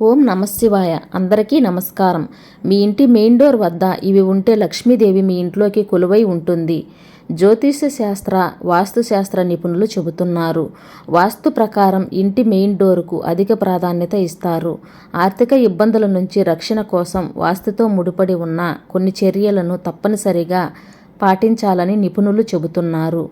ఓం నమశివాయ. అందరికీ నమస్కారం. మీ ఇంటి మెయిన్ డోర్ వద్ద ఇవి ఉంటే లక్ష్మీదేవి మీ ఇంట్లోకి కొలువై ఉంటుంది. జ్యోతిష శాస్త్ర నిపుణులు చెబుతున్నారు. వాస్తు ప్రకారం ఇంటి మెయిన్ డోర్కు అధిక ప్రాధాన్యత ఇస్తారు. ఆర్థిక ఇబ్బందుల నుంచి రక్షణ కోసం వాస్తుతో ముడిపడి ఉన్న కొన్ని చర్యలను తప్పనిసరిగా పాటించాలని నిపుణులు చెబుతున్నారు.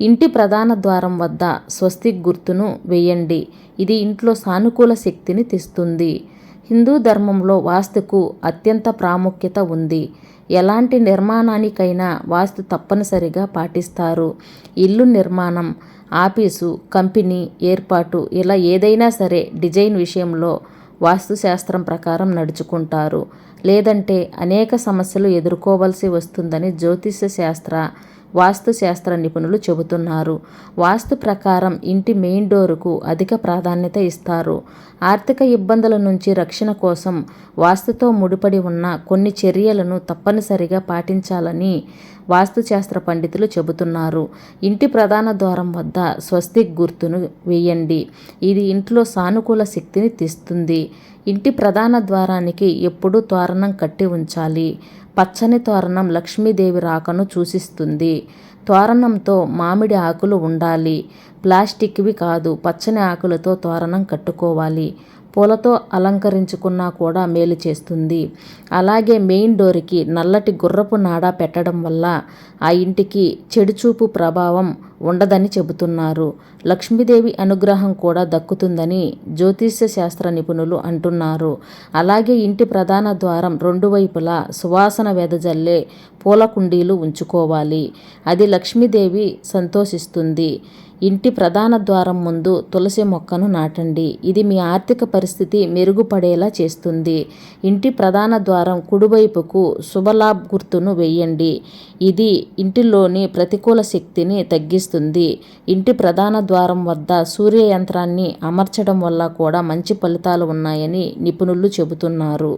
ఇంటి ప్రధాన ద్వారం వద్ద స్వస్తిక్ గుర్తును వేయండి. ఇది ఇంట్లో సానుకూల శక్తిని తెస్తుంది. హిందూ ధర్మంలో వాస్తుకు అత్యంత ప్రాముఖ్యత ఉంది. ఎలాంటి నిర్మాణానికైనా వాస్తు తప్పనిసరిగా పాటిస్తారు. ఇల్లు నిర్మాణం ఆఫీసు కంపెనీ ఏర్పాటు ఇలా ఏదైనా సరే డిజైన్ విషయంలో వాస్తుశాస్త్రం ప్రకారం నడుచుకుంటారు. లేదంటే అనేక సమస్యలు ఎదుర్కోవాల్సి వస్తుందని జ్యోతిష శాస్త్ర వాస్తు శాస్త్ర నిపుణులు చెబుతున్నారు. వాస్తు ప్రకారం ఇంటి మెయిన్ డోరుకు అధిక ప్రాధాన్యత ఇస్తారు. ఆర్థిక ఇబ్బందుల నుంచి రక్షణ కోసం వాస్తుతో ముడిపడి ఉన్న కొన్ని చర్యలను తప్పనిసరిగా పాటించాలని వాస్తుశాస్త్ర పండితులు చెబుతున్నారు. ఇంటి ప్రధాన ద్వారం వద్ద స్వస్తిక్ గుర్తును వేయండి. ఇది ఇంట్లో సానుకూల శక్తిని తెస్తుంది. ఇంటి ప్రధాన ద్వారానికి ఎప్పుడూ తోరణం కట్టి ఉంచాలి. పచ్చని తోరణం లక్ష్మీదేవి రాకను సూచిస్తుంది. తోరణంతో మామిడి ఆకులు ఉండాలి. ప్లాస్టిక్వి కాదు పచ్చని ఆకులతో తోరణం కట్టుకోవాలి. పూలతో అలంకరించుకున్నా కూడా మేలు చేస్తుంది. అలాగే మెయిన్ డోర్కి నల్లటి గుర్రపు నాడ పెట్టడం వల్ల ఆ ఇంటికి చెడుచూపు ప్రభావం ఉండదని చెబుతున్నారు. లక్ష్మీదేవి అనుగ్రహం కూడా దక్కుతుందని జ్యోతిష్య శాస్త్ర నిపుణులు అంటున్నారు. అలాగే ఇంటి ప్రధాన ద్వారం రెండు వైపులా సువాసన వెదజల్లే పూల కుండీలు ఉంచుకోవాలి. అది లక్ష్మీదేవి సంతోషిస్తుంది. ఇంటి ప్రధాన ద్వారం ముందు తులసి మొక్కను నాటండి. ఇది మీ ఆర్థిక పరిస్థితి మెరుగుపడేలా చేస్తుంది. ఇంటి ప్రధాన ద్వారం కుడివైపుకు శుభలాభ్ గుర్తును వేయండి. ఇది ఇంటిలోని ప్రతికూల శక్తిని తగ్గిస్తుంది. ఇంటి ప్రధాన ద్వారం వద్ద సూర్య యంత్రాన్ని అమర్చడం వల్ల కూడా మంచి ఫలితాలు ఉన్నాయని నిపుణులు చెబుతున్నారు.